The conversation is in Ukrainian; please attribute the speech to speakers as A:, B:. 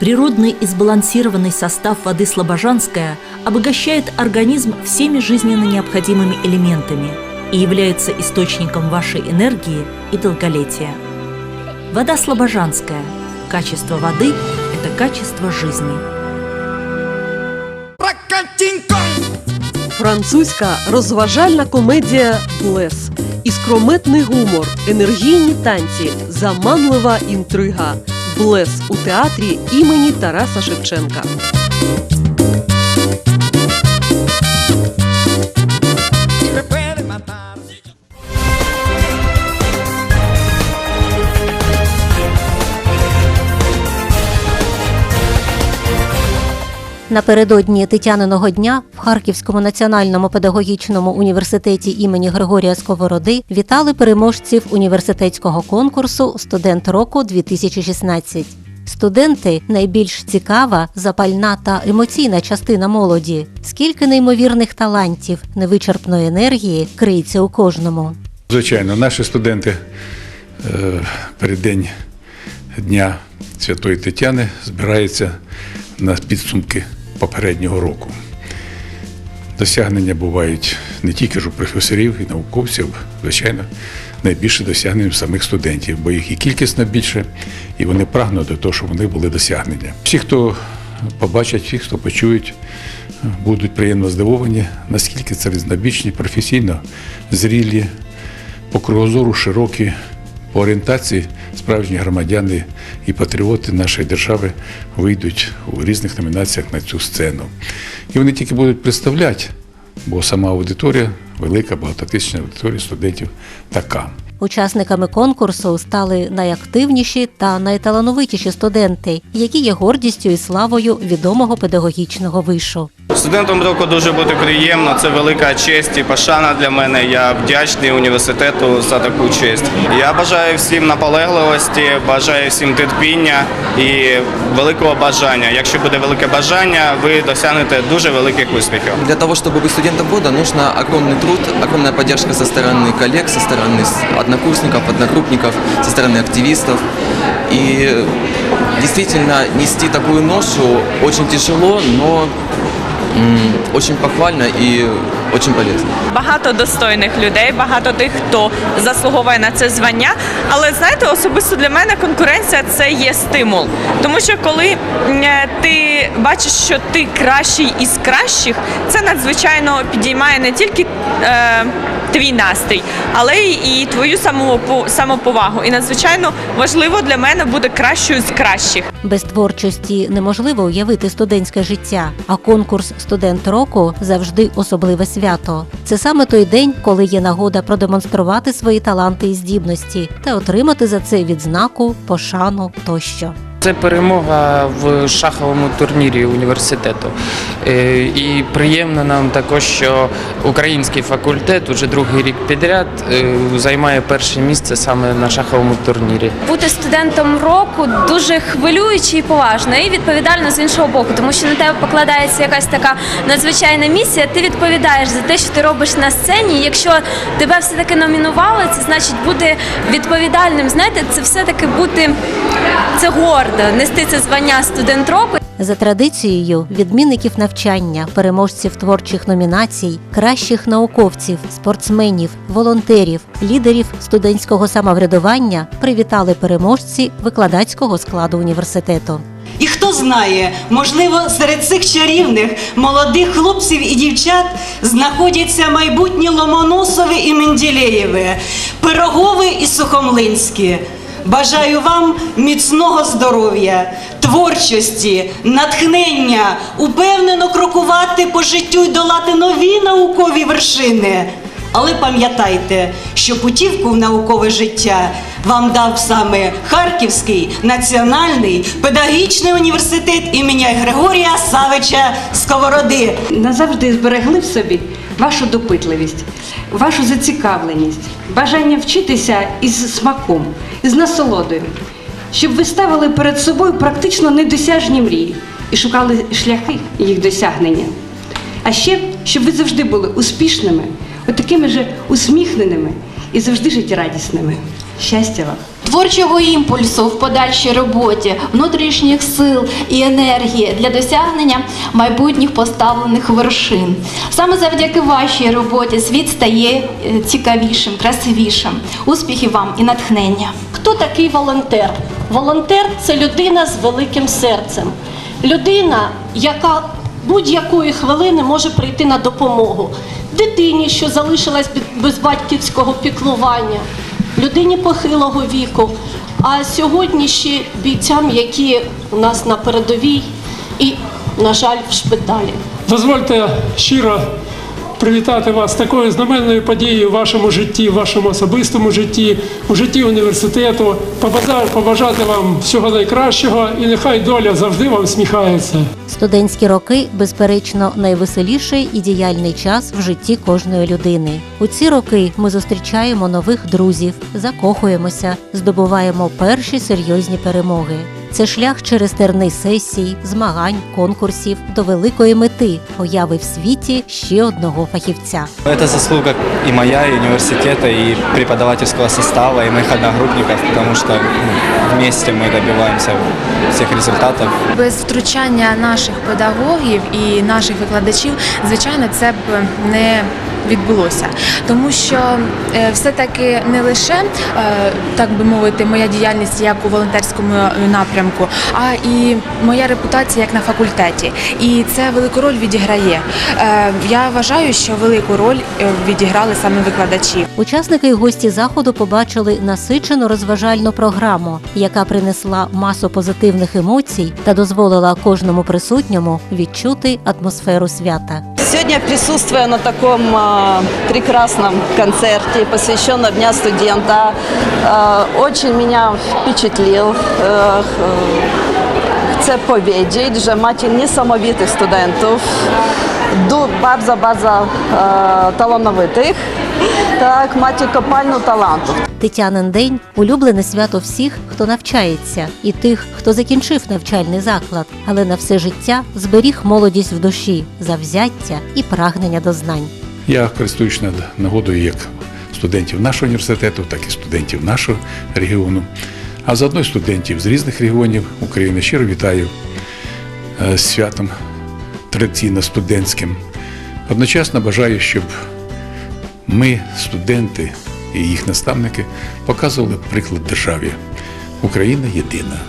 A: Природный и сбалансированный состав воды Слобожанская обогащает организм всеми жизненно необходимыми элементами и является источником вашей энергии и долголетия. Вода Слобожанская. Качество воды – это качество жизни.
B: Французька розважальна комедія Блес. Іскрометний гумор, енергійні танці, заманлива інтрига. Блес у театрі імені Тараса Шевченка.
C: Напередодні Тетяниного дня в Харківському національному педагогічному університеті імені Григорія Сковороди вітали переможців університетського конкурсу Студент року 2016. Студенти найбільш цікава, запальна та емоційна частина молоді. Скільки неймовірних талантів, невичерпної енергії криється у кожному.
D: Звичайно, наші студенти е, перед день Дня Святої Тетяни збираються на підсумки попереднього року. Досягнення бувають не тільки ж у професорів і науковців, звичайно, найбільше досягнення самих студентів, бо їх і кількісно більше, і вони прагнуть до того, щоб вони були досягнення. Всі, хто побачать, всі, хто почують, будуть приємно здивовані, наскільки це різнобічні, професійно зрілі, по кругозору широкі, по орієнтації справжні громадяни і патріоти нашої держави вийдуть у різних номінаціях на цю сцену. І вони тільки будуть представляти, бо сама аудиторія, велика багатотисячна аудиторія студентів така.
C: Учасниками конкурсу стали найактивніші та найталановитіші студенти, які є гордістю і славою відомого педагогічного вишу.
E: Студентом року дуже буде приємно. Це велика честь і пошана для мене. Я вдячний університету за таку честь. Я бажаю всім наполегливості, бажаю всім терпіння і великого бажання. Якщо буде велике бажання, ви досягнете дуже великих успіхів.
F: Для того, чтобы быть студентом года, нужно огромный труд, огромная поддержка со стороны коллег, со стороны с- однокурсников, однокрупников, со стороны активистов. И действительно нести такую ношу очень тяжело, но м, очень похвально и очень полезно.
G: багато достойних людей, багато тих, хто заслуговує на це звання. Але знаєте, особисто для мене конкуренція це є стимул. Тому що коли ти бачиш, що ти кращий із кращих, це надзвичайно підіймає не тільки. Е, Твій настрій, але й і твою самопо- самоповагу. І надзвичайно важливо для мене бути кращою з кращих.
C: Без творчості неможливо уявити студентське життя, а конкурс Студент року завжди особливе свято. Це саме той день, коли є нагода продемонструвати свої таланти і здібності та отримати за це відзнаку, пошану тощо.
H: Це перемога в шаховому турнірі університету. Е, І приємно нам також, що український факультет уже другий рік підряд е, займає перше місце саме на шаховому турнірі.
I: Бути студентом року дуже хвилююче і поважно, і відповідально з іншого боку, тому що на тебе покладається якась така надзвичайна місія. Ти відповідаєш за те, що ти робиш на сцені. Якщо тебе все таки номінували, це значить бути відповідальним. Знаєте, це все таки бути це гордо, нести це звання студент року.
C: За традицією відмінників навчання, переможців творчих номінацій, кращих науковців, спортсменів, волонтерів, лідерів студентського самоврядування привітали переможці викладацького складу університету.
J: І хто знає, можливо, серед цих чарівних молодих хлопців і дівчат знаходяться майбутні Ломоносови і Менделєєви, Пирогови і Сухомлинські. Бажаю вам міцного здоров'я, творчості, натхнення, упевнено крокувати по життю і долати нові наукові вершини. Але пам'ятайте, що путівку в наукове життя вам дав саме Харківський національний педагогічний університет імені Григорія Савича Сковороди.
K: назавжди зберегли в собі вашу допитливість, вашу зацікавленість, бажання вчитися із смаком, із насолодою, щоб ви ставили перед собою практично недосяжні мрії і шукали шляхи їх досягнення. А ще, щоб ви завжди були успішними, отакими такими же усміхненими і завжди життєрадісними. Щастя вам!
L: творчого імпульсу в подальшій роботі, внутрішніх сил і енергії для досягнення майбутніх поставлених вершин. Саме завдяки вашій роботі світ стає е, цікавішим, красивішим. Успіхів вам і натхнення.
M: Хто такий волонтер? Волонтер це людина з великим серцем. Людина, яка будь-якої хвилини може прийти на допомогу. Дитині, що залишилась без батьківського піклування, людині похилого віку, а сьогодні ще бійцям, які у нас на передовій і, на жаль, в шпиталі.
N: Дозвольте щиро привітати вас такою знаменною подією в вашому житті, в вашому особистому житті, у житті університету. Побажаю побажати вам всього найкращого і нехай доля завжди вам сміхається.
C: Студентські роки, безперечно, найвеселіший і діяльний час в житті кожної людини. У ці роки ми зустрічаємо нових друзів, закохуємося, здобуваємо перші серйозні перемоги. Це шлях через терни сесій, змагань, конкурсів до великої мети появи в світі ще одного фахівця.
E: Это заслуга и моя, и университета, и преподавательского состава, и моих одногруппников, потому что ну, вместе мы добиваемся всех результатов.
I: Без втручання наших педагогів і наших викладачів, звичайно, це б не відбулося, тому що е, все-таки не лише е, так би мовити, моя діяльність як у волонтерському е, напрямку, а і моя репутація як на факультеті. І це велику роль відіграє. Я вважаю, що велику роль відіграли саме викладачі.
C: Учасники і гості заходу побачили насичену розважальну програму, яка принесла масу позитивних емоцій та дозволила кожному присутньому відчути атмосферу свята.
M: Сегодня присутствуя на таком э, прекрасном концерте, посвященном Дня студента, э, очень меня впечатлил. Е, Chcę powiedzieć, że macie niesamowitych studentów, bardzo, bardzo e, talanowych. Tak, macie kopalnię talentów.
C: Тетянин день улюблене свято всіх, хто навчається, і тих, хто закінчив навчальний заклад, але на все життя зберіг молодість в душі, завзяття і прагнення до знань.
D: Я користуюсь над- нагодою як студентів нашого університету, так і студентів нашого регіону, а заодно й студентів з різних регіонів України. Щиро вітаю е, з святом традиційно студентським. Одночасно бажаю, щоб ми, студенти і їх наставники, показували приклад державі. Україна єдина.